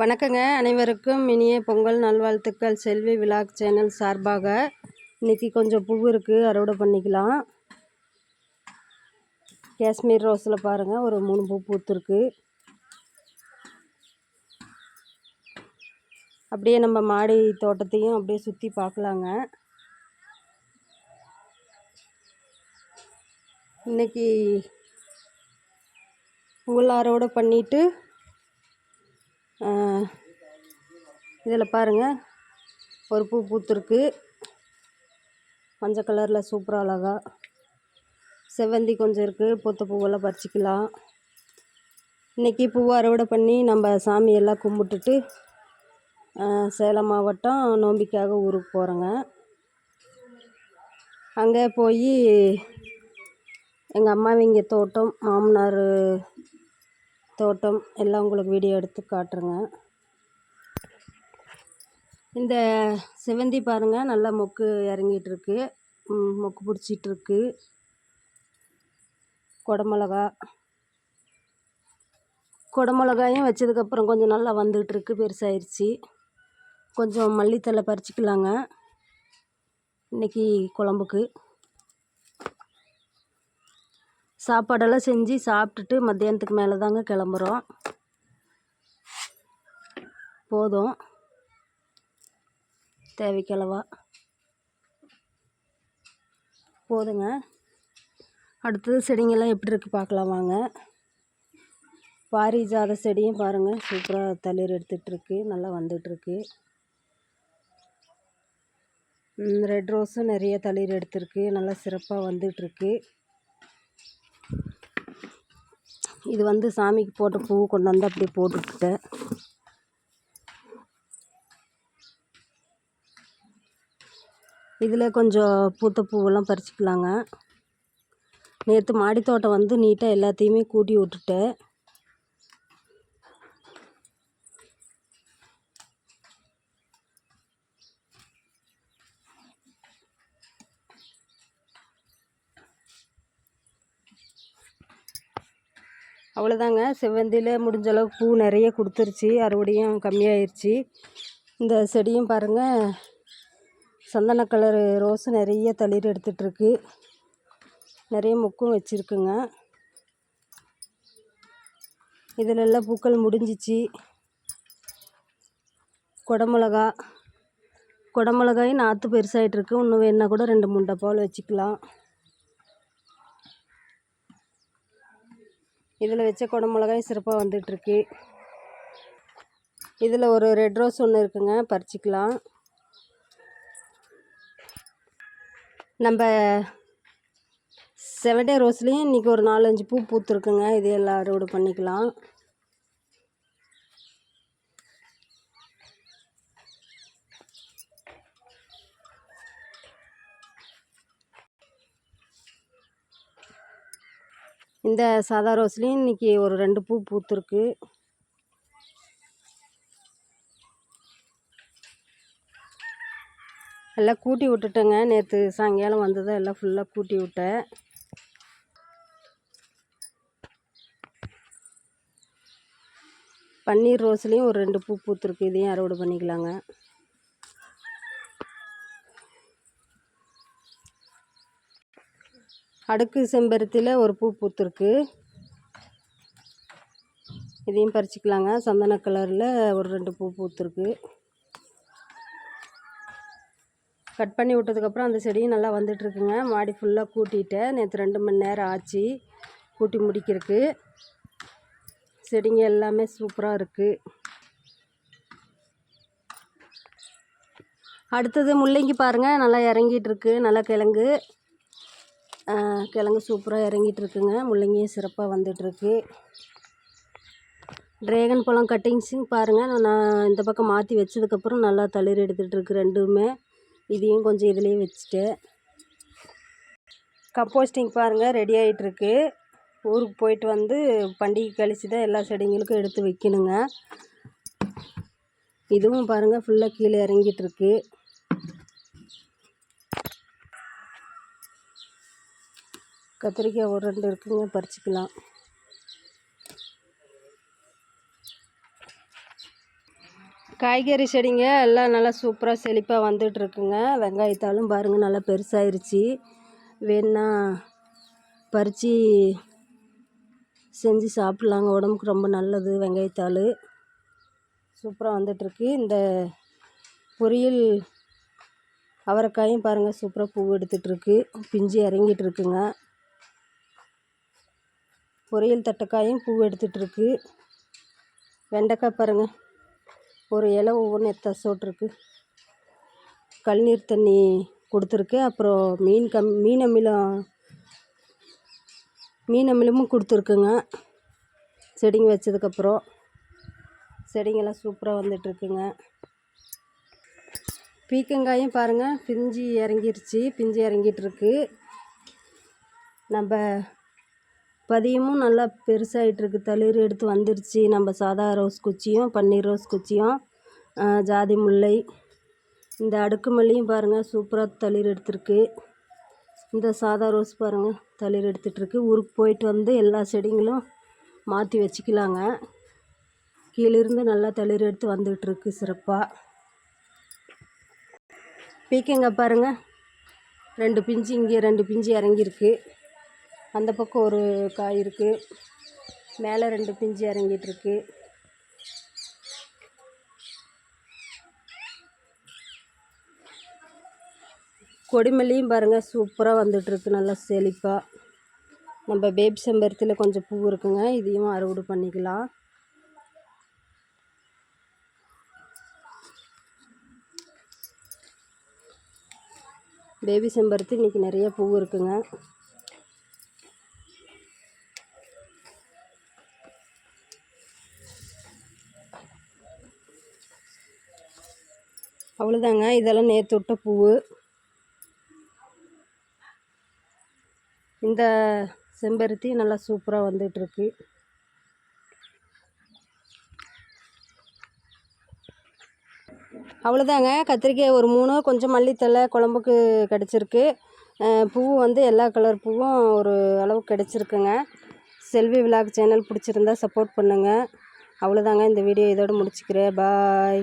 வணக்கங்க. அனைவருக்கும் இனிய பொங்கல் நல்வாழ்த்துக்கள். செல்வி விலாக் சேனல் சார்பாக இன்றைக்கி கொஞ்சம் பூ இருக்குது அறுவடை பண்ணிக்கலாம். காஷ்மீர் ரோஸில் பாருங்கள் ஒரு மூணு பூ பூத்துருக்கு. அப்படியே நம்ம மாடி தோட்டத்தையும் அப்படியே சுற்றி பார்க்கலாங்க. இன்றைக்கி பூவில் அறுவடை பண்ணிவிட்டு இதில் பாருங்கள் ஒரு பூ பூத்துருக்கு. மஞ்சள் கலரில் சூப்பராக அழகா. செவ்வந்தி கொஞ்சம் இருக்குது பூத்த பூவெல்லாம் பறிச்சிக்கலாம். இன்றைக்கி பூவை அறுவடை பண்ணி நம்ம சாமியெல்லாம் கும்பிட்டுட்டு சேலம் மாவட்டம் நோம்பிக்காக ஊருக்கு போகிறோங்க அங்கே போய் எங்கள் அம்மாவிங்க தோட்டம் மாமனார் தோட்டம் எல்லாம் உங்களுக்கு வீடியோ எடுத்து காட்டுறேங்க. இந்த செவந்தி பாருங்கள் நல்லா மொக்கு இறங்கிட்டுருக்கு. மொக்கு பிடிச்சிட்ருக்கு குடமிளகா. குடமிளகாயும் வச்சதுக்கப்புறம் கொஞ்சம் நல்லா வந்துகிட்ருக்கு பெருசாகிருச்சு கொஞ்சம் மல்லித்தலை பறிச்சிக்கலாங்க. இன்றைக்கி குழம்புக்கு. சாப்பாடெல்லாம் செஞ்சு சாப்பிட்டுட்டு மத்தியானத்துக்கு மேலே தாங்க கிளம்புறோம். போதும். தேவைக்களவா போதுங்க. அடுத்தது செடிங்கெல்லாம் எப்படி இருக்குது பார்க்கலாம் வாங்க. பாரிஜாத செடியும் பாருங்கள் சூப்பராக தளிர் எடுத்துகிட்ருக்கு நல்லா வந்துட்டுருக்கு ரெட் ரோஸும் நிறைய தளிர் எடுத்துருக்கு. நல்லா சிறப்பாக வந்துட்டுருக்கு இது வந்து சாமிக்கு போட்ட பூ கொண்டு வந்து அப்படியே போட்டுக்கிட்டேன். இதில் கொஞ்சம் பூத்த பூவெல்லாம் பறிச்சுக்கலாங்க. நேற்று மாடி தோட்டம் வந்து நீட்டாக எல்லாத்தையுமே கூட்டி விட்டுட்டேன். அவ்வளோதாங்க செவ்வந்தியில் முடிஞ்ச அளவுக்கு பூ நிறைய கொடுத்துருச்சு. அறுவடையும் கம்மியாயிருச்சு. இந்த செடியும் பாருங்கள் சந்தன கலரு ரோஸு நிறைய தளிர் எடுத்துகிட்ருக்கு நிறைய மொக்கும் வச்சுருக்குங்க. இதிலெல்லாம் பூக்கள் முடிஞ்சிச்சு. குடமிளகா. குடமிளகாயும் நாற்று பெருசாகிட்ருக்கு இன்னும் வேணால் கூட ரெண்டு மூணு டப்பாவில் வச்சுக்கலாம். இதில் வச்ச குடமிளகாய் சிறப்பாக வந்துட்டுருக்கு. இதில் ஒரு ரெட் ரோஸ் ஒன்று இருக்குங்க பறிச்சிக்கலாம். நம்ம செவடே ரோஸ்லேயும் இன்றைக்கி ஒரு நாலஞ்சு பூ பூத்துருக்குங்க இது எல்லாம் அறுவடை பண்ணிக்கலாம். இந்த சாதா ரோஸ்லேயும் இன்றைக்கி ஒரு ரெண்டு பூ பூத்துருக்கு. எல்லாம் கூட்டி விட்டுட்டேங்க. நேற்று சாயங்காலம் வந்ததை எல்லாம் ஃபுல்லாக கூட்டி விட்டேன். பன்னீர் ரோஸ்லேயும் ஒரு ரெண்டு பூ பூத்துருக்கு. இதையும் அறுவடை பண்ணிக்கலாங்க. அடுக்கு செம்பருத்தியில் ஒரு பூ பூத்துருக்கு. இதையும் பறிச்சிக்கலாங்க. சந்தன கலரில் ஒரு ரெண்டு பூ பூத்துருக்கு. கட் பண்ணி விட்டதுக்கப்புறம் அந்த செடியும் நல்லா வந்துட்டுருக்குங்க. மாடி ஃபுல்லாக கூட்டிட்டேன். நேற்று ரெண்டு மணி நேரம் ஆச்சு. கூட்டி முடிக்கிறதுக்கு. செடிங்க எல்லாமே சூப்பராக இருக்குது அடுத்தது முள்ளங்கி பாருங்கள் நல்லா இறங்கிட்டு இருக்கு நல்லா கிழங்கு. கிழங்கு சூப்பராக இறங்கிட்டு இருக்குங்க முள்ளங்கியும் சிறப்பாக வந்துட்டுருக்கு. ட்ரேகன் பழம் கட்டிங்ஸும் பாருங்கள் நான் இந்த பக்கம் மாற்றி வச்சதுக்கப்புறம் நல்லா தளிர் எடுத்துகிட்ருக்கு ரெண்டுமே. இதையும் கொஞ்சம் இதுலேயே வச்சுட்டேன் கம்போஸ்டிங் பாருங்கள் ரெடி ஆகிட்டுருக்கு ஊருக்கு போயிட்டு வந்து பண்டிகை கழிச்சு தான் எல்லா செடிங்களுக்கும் எடுத்து வைக்கணுங்க. இதுவும் பாருங்கள் ஃபுல்லாக கீழே இறங்கிட்டுருக்கு. கத்திரிக்காய் ஒரு ரெண்டு இருக்குங்க பறிச்சிக்கலாம். காய்கறி செடிங்க எல்லாம் நல்லா சூப்பராக செழிப்பாக வந்துட்டுருக்குங்க. வெங்காயத்தாலும் பாருங்கள் நல்லா பெருசாகிருச்சு வேணுன்னா பறித்து செஞ்சு சாப்பிட்லாங்க. உடம்புக்கு ரொம்ப நல்லது வெங்காயத்தாள் சூப்பராக வந்துட்டுருக்கு. இந்த பொரியல் அவரைக்காயும் பாருங்கள் சூப்பராக பூ எடுத்துகிட்ருக்கு பிஞ்சு இறங்கிட்டுருக்குங்க. பொரியல் தட்டைக்காயும் பூ எடுத்துகிட்ருக்கு. வெண்டைக்காய் பாருங்கள் ஒரு இலை ஒவ்வொன்றும் எத்தசோட்டிருக்கு கழுநீர் தண்ணி கொடுத்துருக்கு. அப்புறம் மீன் கம் மீன் அமிலம் மீன் அமிலமும் கொடுத்துருக்குங்க. செடிங்க வச்சதுக்கப்புறம் செடிங்கெல்லாம் சூப்பராக வந்துட்டுருக்குங்க பீக்கங்காயும் பாருங்கள் பிஞ்சு இறங்கிருச்சு. பிஞ்சு இறங்கிட்டுருக்கு நம்ம பதியமும் நல்லா பெருசாகிட்ருக்கு தளிர் எடுத்து வந்துருச்சு. நம்ம சாதா ரோஸ் குச்சியும் பன்னீர் ரோஸ் குச்சியும் ஜாதி முல்லை இந்த அடுக்கு மல்லியும் பாருங்கள் சூப்பராக தளிர் எடுத்திருக்கு. இந்த சாதா ரோஸ் பாருங்கள் தளிர் எடுத்துகிட்ருக்கு ஊருக்கு போயிட்டு வந்து எல்லா செடிங்களும் மாற்றி வச்சுக்கலாங்க. கீழிருந்து நல்லா தளிர் எடுத்து வந்துகிட்ருக்கு சிறப்பாக பீக்கங்க பாருங்கள் ரெண்டு பிஞ்சு இங்கே ரெண்டு பிஞ்சு இறங்கியிருக்கு. அந்த பக்கம் ஒரு காய் இருக்குது மேலே ரெண்டு பிஞ்சு இறங்கிட்டுருக்கு. கொடிமல்லியும் பாருங்கள் சூப்பராக வந்துட்டுருக்கு நல்லா செழிப்பாக நம்ம பேபி செம்பருத்தியில் கொஞ்சம் பூ இருக்குங்க இதையும் அறுவடை பண்ணிக்கலாம். பேபி செம்பருத்தி இன்றைக்கி நிறைய பூ இருக்குங்க. அவ்வளோதாங்க இதெல்லாம் நேற்று விட்ட பூ இந்த செம்பருத்தி நல்லா சூப்பராக வந்துட்டுருக்கு. அவ்வளோதாங்க கத்திரிக்காய் ஒரு மூணு கொஞ்சம் மல்லித்தழை குழம்புக்கு கிடச்சிருக்கு. பூ வந்து எல்லா கலர் பூவும் ஒரு அளவு கிடச்சிருக்குங்க. செல்வி விலாக் சேனல் பிடிச்சிருந்தா சப்போர்ட் பண்ணுங்கள் அவ்வளோதாங்க இந்த வீடியோ இதோடு முடிச்சுக்கிறேன். பாய்